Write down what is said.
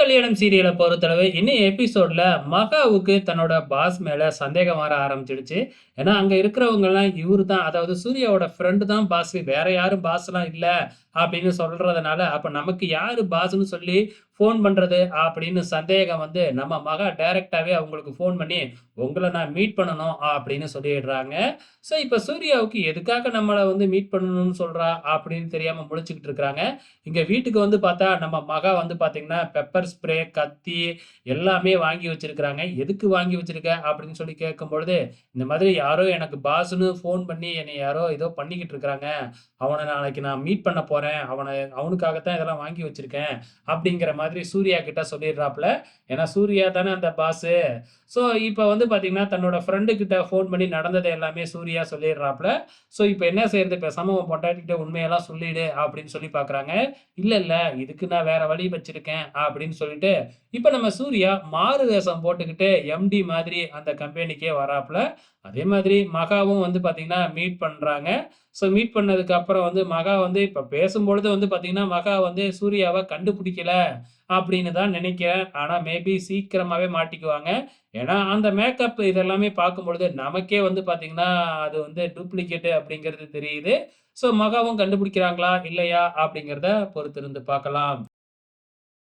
கல்யாணம் சீரியலை பொறுத்தளவு இன்னும் எபிசோட்ல மகாவுக்கு தன்னோட பாஸ் மேலே சந்தேகம் வர ஆரம்பிச்சிடுச்சு. ஏன்னா, அங்கே இருக்கிறவங்கலாம் இவரு தான் அதாவது சூர்யாவோட ஃப்ரெண்டு தான் பாஸ். வேற யாரும் பாஸ்லாம் இல்லை அப்படின்னு சொல்கிறதுனால அப்போ நமக்கு யார் பாஸ்ன்னு சொல்லி ஃபோன் பண்ணுறது அப்படின்னு சந்தேகம் வந்து நம்ம மகா டைரெக்டாகவே அவங்களுக்கு ஃபோன் பண்ணி, உங்களை நான் மீட் பண்ணணும்" அப்படின்னு சொல்லிடுறாங்க. ஸோ இப்போ சூர்யாவுக்கு எதுக்காக நம்மளை வந்து மீட் பண்ணணும்னு சொல்கிறா அப்படின்னு தெரியாமல் முடிச்சுக்கிட்டு இருக்கிறாங்க. இங்கே வீட்டுக்கு வந்து பார்த்தா, நம்ம மகா வந்து பார்த்தீங்கன்னா, பெப்பர் ஸ்ப்ரே, கத்தி எல்லாமே வாங்கி வச்சிருக்கிறாங்க. "எதுக்கு வாங்கி வச்சிருக்க?" அப்படின்னு சொல்லி கேட்கும்பொழுது, "இந்த மாதிரி யாரோ எனக்கு பாஸ்னு ஃபோன் பண்ணி என்னை யாரோ ஏதோ பண்ணிக்கிட்டு இருக்கிறாங்க. அவனை நாளைக்கு நான் மீட் பண்ண போறேன். அவனை அவனுக்காகத்தான் இதெல்லாம் வாங்கி வச்சிருக்கேன்." அப்படிங்கிற மாதிரி சூர்யா கிட்ட சொல்லிடுறாப்புல ஏன்னா சூர்யா தானே அந்த பாஸு. ஸோ இப்ப வந்து பார்த்தீங்கன்னா, தன்னோட ஃப்ரெண்டு கிட்ட ஃபோன் பண்ணி நடந்ததை எல்லாமே சூர்யா சொல்லிடுறாப்ல. ஸோ இப்ப என்ன செய்யறது பேசாம உன் பொண்டாட்டிகிட்ட உண்மையெல்லாம் சொல்லிடு அப்படின்னு சொல்லி பார்க்குறாங்க. "இல்ல, இல்ல இதுக்கு நான் வேற வழி வச்சிருக்கேன்" அப்படின்னு சொல்லிட்டு, இப்போ நம்ம சூர்யா மாறு வேஷம் போட்டுக்கிட்டு எம்டி மாதிரி அந்த கம்பெனிக்கே வராப்புல அதே மாதிரி மகாவும் வந்து பார்த்தீங்கன்னா, மீட் பண்ணுறாங்க ஸோ மீட் பண்ணதுக்கு அப்புறம் வந்து மகா வந்து இப்போ பேசும்பொழுது வந்து பார்த்தீங்கன்னா, மகா வந்து சூர்யாவை கண்டுபிடிக்கல அப்படின்னு தான் நினைக்கிறேன். ஆனால் மேபி சீக்கிரமாகவே மாட்டிக்குவாங்க. ஏன்னா, அந்த மேக்கப் இதெல்லாமே பார்க்கும்பொழுது நமக்கே வந்து பார்த்தீங்கன்னா, அது வந்து டூப்ளிகேட் அப்படிங்கிறது தெரியுது. ஸோ மகாவும் கண்டுபிடிக்கிறாங்களா? இல்லையா? அப்படிங்கிறத பொறுத்திருந்து பார்க்கலாம்.